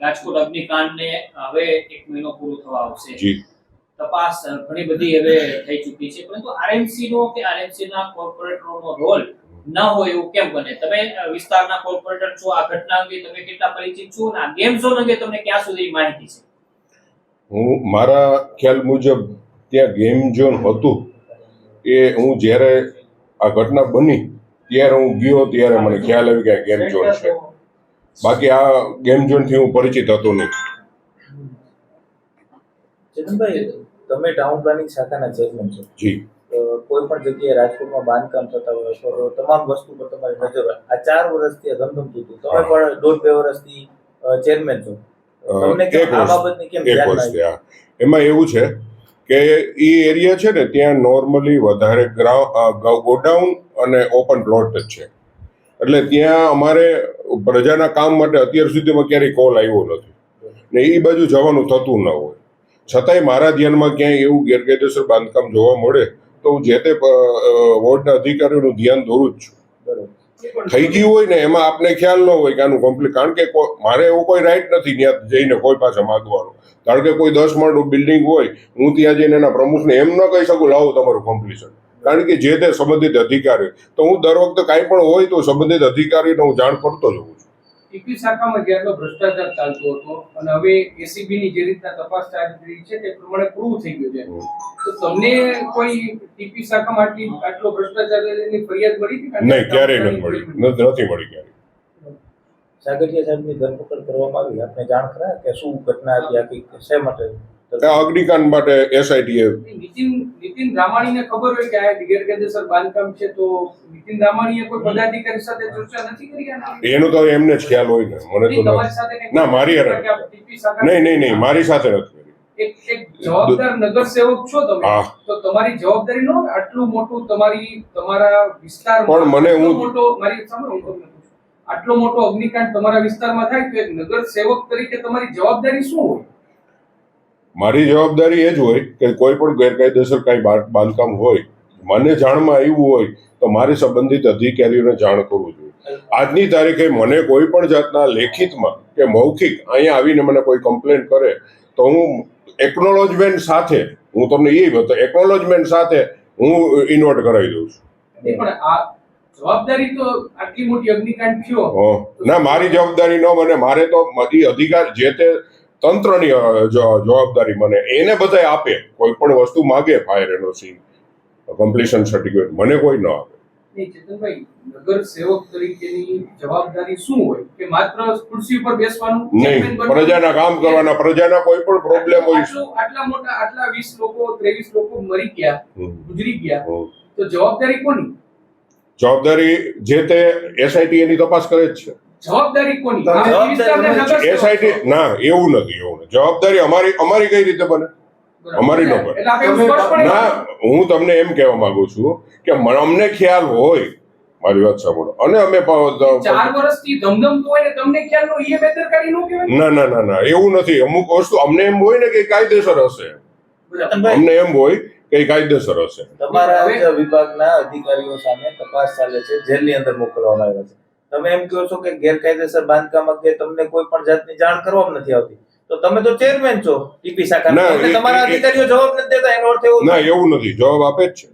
રાજકોટ અગ્નિકાંડને હવે એક મહિનો પૂરો થવા આવશે. તપાસ ઘણી બધી હવે થઈ ચૂકી છે. પરંતુ આરએમસી નો કે આરએમસી ના કોર્પોરેટરોનો રોલ ન હોય એવું કેમ બને? તમે વિસ્તારના કોર્પોરેટર છો આ ઘટના અંગે તમે કેટલા પરિચિત છો આ ગેમ ઝોન અંગે તમને ક્યાં સુધી માહિતી છે? હું મારા ખ્યાલ મુજબ ત્યાં ગેમ ઝોન હતું. એ હું જ્યારે આ ઘટના બની ત્યારે હું ગયો ત્યારે મને ખ્યાલ આવી કે ગેમ ઝોન છે. બાકી આ ગેમ ઝોનથી હું પરિચિત હતો નહીં. ચેતનભાઈ તમે ટાઉન પ્લાનિંગ શાખાના ચેરમેન છો. જી. કોઈ પણ જગ્યાએ રાજકોટમાં બાંધકામ થતા હોય તો તમામ વસ્તુ પર તમારી નજર આ ચાર વર્ષથી ધમધમ ધમધમતું હતું. તમે પણ દોઢ બે વર્ષથી ચેરમેન છો. એમાં એવું છે કે એ એરિયા છે ને ત્યાં નોર્મલી વધારે ગોડાઉન અને ઓપન પ્લોટ જ છે. એટલે ત્યાં અમારે પ્રજાના કામ માટે અત્યાર સુધીમાં ક્યારેય કોલ આવ્યો નથી. ને એ બાજુ જવાનું થતું ન હોય. છતાંય મારા ધ્યાનમાં ક્યાંય એવું ગેરકાયદેસર બાંધકામ જોવા મળે તો હું જે તે વોર્ડના અધિકારીઓનું ધ્યાન દોરું જ છું. થઈ ગયું હોય ને એમાં આપને ખ્યાલ ન હોય કે આનું કમ્પ્લીટ કારણ કે મારે એવો કોઈ રાઈટ નથી ત્યાં જઈને કોઈ પાસે માગવાનો. કારણ કે કોઈ દસ માળનું બિલ્ડિંગ હોય, હું ત્યાં જઈને એના પ્રમુખને એમ ન કહી શકું, લાવો તમારું કમ્પ્લીશન કારણ કે જે તે સંબંધિત અધિકારી તો હું દર વખતે કાંઈ પણ હોય તો સંબંધિત અધિકારીને હું જાણ કરતો જ હોઉં છું. ટીપી શાખામાં જેટલો ભ્રષ્ટાચાર ચાલતો હતો અને હવે એસીબીની જે રીતના તપાસ ચાલી રહી છે તે પ્રમાણે પ્રૂવ થઈ ગયું છે. તો તમને કોઈ ટીપી શાખામાં આટલી આટલો ભ્રષ્ટાચારની ફરિયાદ મળી હતી? કે નહીં ક્યારેય નથી મળી. નથી નથી મળી ક્યારેય. સાગરિયા સાહેબની ધરપકડ કરવામાં આવી. આપને જાણ ખરા કે શું ઘટના હતી આખી શા માટે? અગ્નિકાંડ માટે એસઆઈટીએ નીતિન નીતિન રામાણીને ખબર હોય કે આ ગેરકાયદેસર બાંધકામ છે તો નીતિન રામાણીએ કોઈ પદાધિકારી સાથે ચર્ચા નથી કરી? એનો તો એમને જ ખ્યાલ હોય ને. મને તો ન- મારી શાખા- નહીં નહીં નહીં મારી સાથે નથી કરી. એક એક જવાબદાર નગરસેવક છો તમે. તો તમારી જવાબદારી નો આટલું મોટું તમારી તમારા વિસ્તાર પણ મને હું- મોટો મારી પૂછું. આટલો મોટો અગ્નિકાંડ તમારા વિસ્તારમાં થાય તો એક નગર સેવક તરીકે તમારી જવાબદારી શું હોય? મારી જવાબદારી એ જ હોય કે કોઈ પણ ગેરકાયદેસર કાંઈ બાંધકામ હોય મને જાણમાં આવ્યું હોય તો મારે સંબંધિત અધિકારીઓને જાણ કરવું જોઈએ. આજની તારીખે મને કોઈ પણ જાતના લેખિતમાં કે મૌખિક અહીંયા આવીને મને કોઈ કમ્પ્લેન કરે તો હું એકનોલોજમેન્ટ સાથે હું તમને એ બતા એકનોલોજમેન્ટ સાથે હું ઇન્વર્ટ કરાવી દઉં છું. જવાબદારી તો આટલી મોટી અગ્નિકાંડ થયો. ના મારી જવાબદારી ન મને મારે તો અધિકાર જે તે તંત્રની જવાબદારી મને એને બધાય આપે કોઈ પણ વસ્તુ માગે ફાયર એનઓસી કમ્પ્લીશન સર્ટિફિકેટ મને કોઈ ન આપે. નહીં ચેતનભાઈ નગર સેવક તરીકેની જવાબદારી શું હોય? કે માત્ર ખુરશી ઉપર બેસવાનું? નહીં પ્રજાના કામ કરવાના પ્રજાના કોઈ પણ પ્રોબ્લેમ હોય. આટલું- આટલા મોટા આટલા વીસ લોકો ત્રેવીસ લોકો મરી ગયા ગુજરી ગયા તો જવાબદારી કોની? જવાબદારી જે તે એસઆઈટી એની તપાસ કરે જ છે. જવાબદારી કોની? એસઆઈટી ના એવું નથી એવું જવાબદારી અમારી અમારી કઈ રીતે બને? અમારી ન બને. ના હું તમને એમ કહેવા માંગુ છું કે અમને ખ્યાલ હોય મારી વાત સાંભળો. અને અમે વર્ષથી ધમધમતું હોય ને તમને ખ્યાલ નો એ બેદરકારી નો કહેવાય? ના ના ના ના એવું નથી. અમુક વસ્તુ અમને એમ હોય ને કે કાયદેસર હશે. અમને એમ હોય કે કાયદેસર હશે. તમારા વિભાગના અધિકારીઓ સામે તપાસ ચાલે છે જેલની અંદર મોકલવામાં આવ્યા છે. તમે એમ કહો છો કે ગેરકાયદેસર બાંધકામ અંગે તમને કોઈ પણ જાતની જાણ કરવામાં નથી આવતી. તો તમે તો ચેરમેન છો ટીપી શાખા તમારા અધિકારીઓ જવાબ નથી દેતા એનો અર્થ એવો ના એવું નથી. જવાબ આપે જ છે.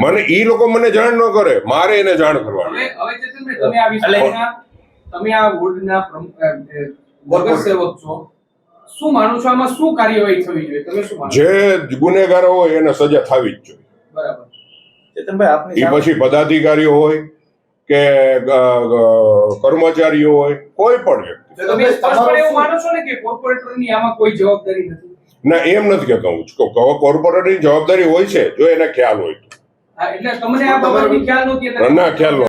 મને ઈ લોકો મને જાણ ન કરે. મારે એને જાણ કરવાની. હવે હવે ચેતનભાઈ તમે આ વિસ્તારના તમે આ વોર્ડના પ્રમુખ અ, અ, છો. શું માનો છો? આમાં શું કાર્યવાહી થવી જોઈએ? તમે શું માનો જે ગુનેગારો હોય એને સજા થવી જ જોઈએ. બરાબર. ચેતનભાઈ આપની એ પછી પદાધિકારીઓ હોય કે કર્મચારીઓ હોય કોઈ પણ વ્યક્તિ. તમે સ્પષ્ટપણે એવું માનો છો ને કે કોર્પોરેટરની કોઈ જવાબદારી નથી? ના એમ નથી કહેતો હું કો- કોર્પોરેટની જવાબદારી હોય છે જો એને ખ્યાલ હોય તો. હા, એટલે તમને આ બાબતની ખ્યાલ નહોતી ના ખ્યાલ